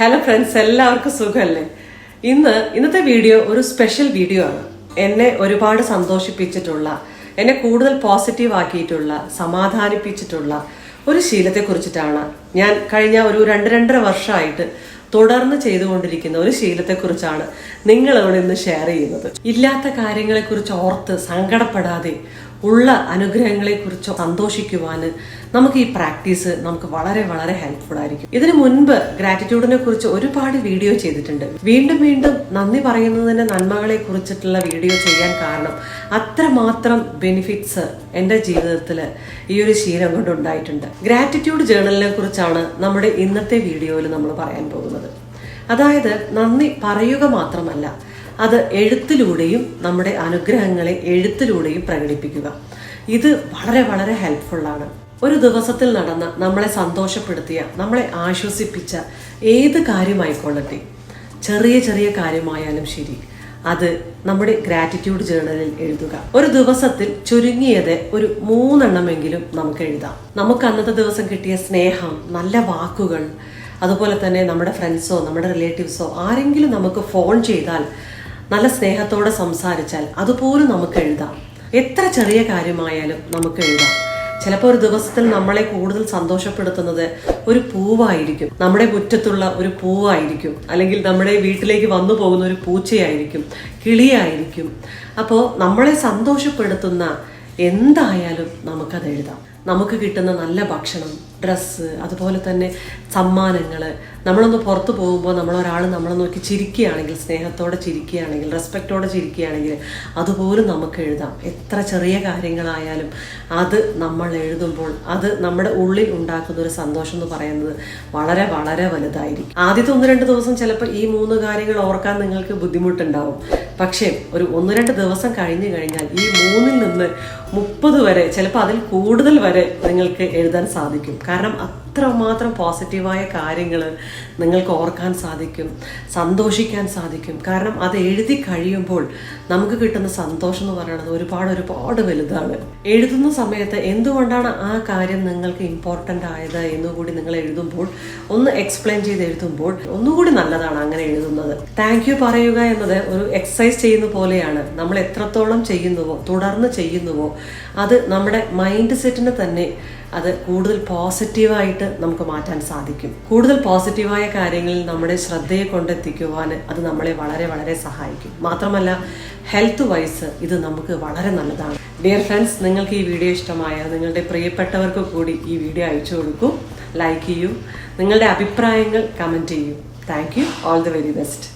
Hello friends എല്ലാവർക്കും സുഖമല്ലേ? ഇന്ന് ഇന്നത്തെ വീഡിയോ ഒരു സ്പെഷ്യൽ വീഡിയോ ആണ്. എന്നെ ഒരുപാട് സന്തോഷിപ്പിച്ചിട്ടുള്ള എന്നെ കൂടുതൽ പോസിറ്റീവ് ആക്കിയിട്ടുള്ള സമാധാനിപ്പിച്ചിട്ടുള്ള ഒരു ശീലത്തെ കുറിച്ചിട്ടാണ് ഞാൻ കഴിഞ്ഞ ഒരു രണ്ട് രണ്ടര വർഷമായിട്ട് തുടർന്ന് ചെയ്തുകൊണ്ടിരിക്കുന്ന ഒരു ശീലത്തെക്കുറിച്ചാണ് നിങ്ങളോട് ഇന്ന് ഷെയർ ചെയ്യുന്നത്. ഇല്ലാത്ത കാര്യങ്ങളെ കുറിച്ച് ഓർത്ത് സങ്കടപ്പെടാതെ ഉള്ള അനുഗ്രഹങ്ങളെക്കുറിച്ച് സന്തോഷിക്കുവാന് നമുക്ക് ഈ പ്രാക്ടീസ് നമുക്ക് വളരെ വളരെ ഹെൽപ്ഫുൾ ആയിരിക്കും. ഇതിനു മുൻപ് ഗ്രാറ്റിറ്റ്യൂഡിനെ കുറിച്ച് ഒരുപാട് വീഡിയോ ചെയ്തിട്ടുണ്ട്. വീണ്ടും വീണ്ടും നന്ദി പറയുന്നതിന്റെ നന്മകളെ കുറിച്ചിട്ടുള്ള വീഡിയോ ചെയ്യാൻ കാരണം അത്രമാത്രം ബെനിഫിറ്റ്സ് എന്റെ ജീവിതത്തിൽ ഈ ഒരു ശീലം കൊണ്ട് ഉണ്ടായിട്ടുണ്ട്. ഗ്രാറ്റിറ്റ്യൂഡ് ജേണലിനെ കുറിച്ചാണ് നമ്മുടെ ഇന്നത്തെ വീഡിയോയിൽ നമ്മൾ പറയാൻ പോകുന്നത്. അതായത് നന്ദി പറയുക മാത്രമല്ല അത് എഴുത്തിലൂടെയും നമ്മുടെ അനുഗ്രഹങ്ങളെ എഴുത്തിലൂടെയും പ്രകടിപ്പിക്കുക. ഇത് വളരെ വളരെ ഹെൽപ്ഫുള്ളാണ് ഒരു ദിവസത്തിൽ നടന്ന നമ്മളെ സന്തോഷപ്പെടുത്തിയ നമ്മളെ ആശ്വസിപ്പിച്ച ഏത് കാര്യമായിക്കൊള്ളട്ടെ ചെറിയ ചെറിയ കാര്യമായാലും ശരി അത് നമ്മുടെ ഗ്രാറ്റിറ്റ്യൂഡ് ജേണലിൽ എഴുതുക. ഒരു ദിവസത്തിൽ ചുരുങ്ങിയത് ഒരു മൂന്നെണ്ണമെങ്കിലും നമുക്ക് എഴുതാം. നമുക്ക് അന്നത്തെ ദിവസം കിട്ടിയ സ്നേഹം നല്ല വാക്കുകൾ അതുപോലെ തന്നെ നമ്മുടെ ഫ്രണ്ട്സോ നമ്മുടെ റിലേറ്റീവ്സോ ആരെങ്കിലും നമുക്ക് ഫോൺ ചെയ്താൽ നല്ല സ്നേഹത്തോടെ സംസാരിച്ചാൽ അതുപോലും നമുക്ക് എഴുതാം. എത്ര ചെറിയ കാര്യമായാലും നമുക്ക് എഴുതാം. ചിലപ്പോൾ ഒരു ദിവസത്തിൽ നമ്മളെ കൂടുതൽ സന്തോഷപ്പെടുത്തുന്നത് ഒരു പൂവായിരിക്കും. നമ്മുടെ മുറ്റത്തുള്ള ഒരു പൂവായിരിക്കും. അല്ലെങ്കിൽ നമ്മുടെ വീട്ടിലേക്ക് വന്നു പോകുന്ന ഒരു പൂച്ചയായിരിക്കും. കിളിയായിരിക്കും. അപ്പോൾ നമ്മളെ സന്തോഷപ്പെടുത്തുന്ന എന്തായാലും നമുക്കത് എഴുതാം. നമുക്ക് കിട്ടുന്ന നല്ല ഭക്ഷണം ഡ്രസ്സ് അതുപോലെ തന്നെ സമ്മാനങ്ങൾ നമ്മളൊന്ന് പുറത്തു പോകുമ്പോൾ നമ്മളൊരാൾ നമ്മളെ നോക്കി ചിരിക്കുകയാണെങ്കിൽ സ്നേഹത്തോടെ ചിരിക്കുകയാണെങ്കിൽ റെസ്പെക്റ്റോടെ ചിരിക്കുകയാണെങ്കിൽ അതുപോലും നമുക്ക് എഴുതാം. എത്ര ചെറിയ കാര്യങ്ങളായാലും അത് നമ്മൾ എഴുതുമ്പോൾ അത് നമ്മുടെ ഉള്ളിൽ ഉണ്ടാക്കുന്ന ഒരു സന്തോഷം എന്ന് പറയുന്നത് വളരെ വളരെ വലുതായിരിക്കും. ആദ്യത്തെ ഒന്ന് രണ്ട് ദിവസം ചിലപ്പോൾ ഈ മൂന്ന് കാര്യങ്ങൾ ഓർക്കാൻ നിങ്ങൾക്ക് ബുദ്ധിമുട്ടുണ്ടാവും. പക്ഷേ ഒരു ഒന്ന് രണ്ട് ദിവസം കഴിഞ്ഞു കഴിഞ്ഞാൽ ഈ മൂന്നിൽ നിന്ന് മുപ്പത് വരെ ചിലപ്പോൾ അതിൽ കൂടുതൽ വരെ നിങ്ങൾക്ക് എഴുതാൻ സാധിക്കും. കാരണം അത്രമാത്രം പോസിറ്റീവായ കാര്യങ്ങൾ നിങ്ങൾക്ക് ഓർക്കാൻ സാധിക്കും സന്തോഷിക്കാൻ സാധിക്കും. കാരണം അത് എഴുതി കഴിയുമ്പോൾ നമുക്ക് കിട്ടുന്ന സന്തോഷം എന്ന് പറയുന്നത് ഒരുപാട് ഒരുപാട് വലുതാണ്. എഴുതുന്ന സമയത്ത് എന്തുകൊണ്ടാണ് ആ കാര്യം നിങ്ങൾക്ക് ഇമ്പോർട്ടന്റ് ആയത് എന്നുകൂടി നിങ്ങൾ എഴുതുമ്പോൾ ഒന്ന് എക്സ്പ്ലെയിൻ ചെയ്ത് എഴുതുമ്പോൾ ഒന്നുകൂടി നല്ലതാണ് അങ്ങനെ എഴുതുന്നത്. താങ്ക് യു പറയുക എന്നത് ഒരു എക്സസൈസ് ചെയ്യുന്ന പോലെയാണ്. നമ്മൾ എത്രത്തോളം ചെയ്യുന്നുവോ തുടർന്ന് ചെയ്യുന്നുവോ അത് നമ്മുടെ മൈൻഡ് സെറ്റിനെ തന്നെ അത് കൂടുതൽ പോസിറ്റീവായിട്ട് നമുക്ക് മാറ്റാൻ സാധിക്കും. കൂടുതൽ പോസിറ്റീവായ കാര്യങ്ങളിൽ നമ്മുടെ ശ്രദ്ധയെ കൊണ്ടെത്തിക്കുവാൻ അത് നമ്മളെ വളരെ വളരെ സഹായിക്കും. മാത്രമല്ല ഹെൽത്ത് വൈസ് ഇത് നമുക്ക് വളരെ നല്ലതാണ്. ഡിയർ ഫ്രണ്ട്സ് നിങ്ങൾക്ക് ഈ വീഡിയോ ഇഷ്ടമായ നിങ്ങളുടെ പ്രിയപ്പെട്ടവർക്ക് കൂടി ഈ വീഡിയോ അയച്ചു കൊടുക്കൂ. ലൈക്ക് ചെയ്യൂ. നിങ്ങളുടെ അഭിപ്രായങ്ങൾ കമന്റ് ചെയ്യൂ. Thank you all the very best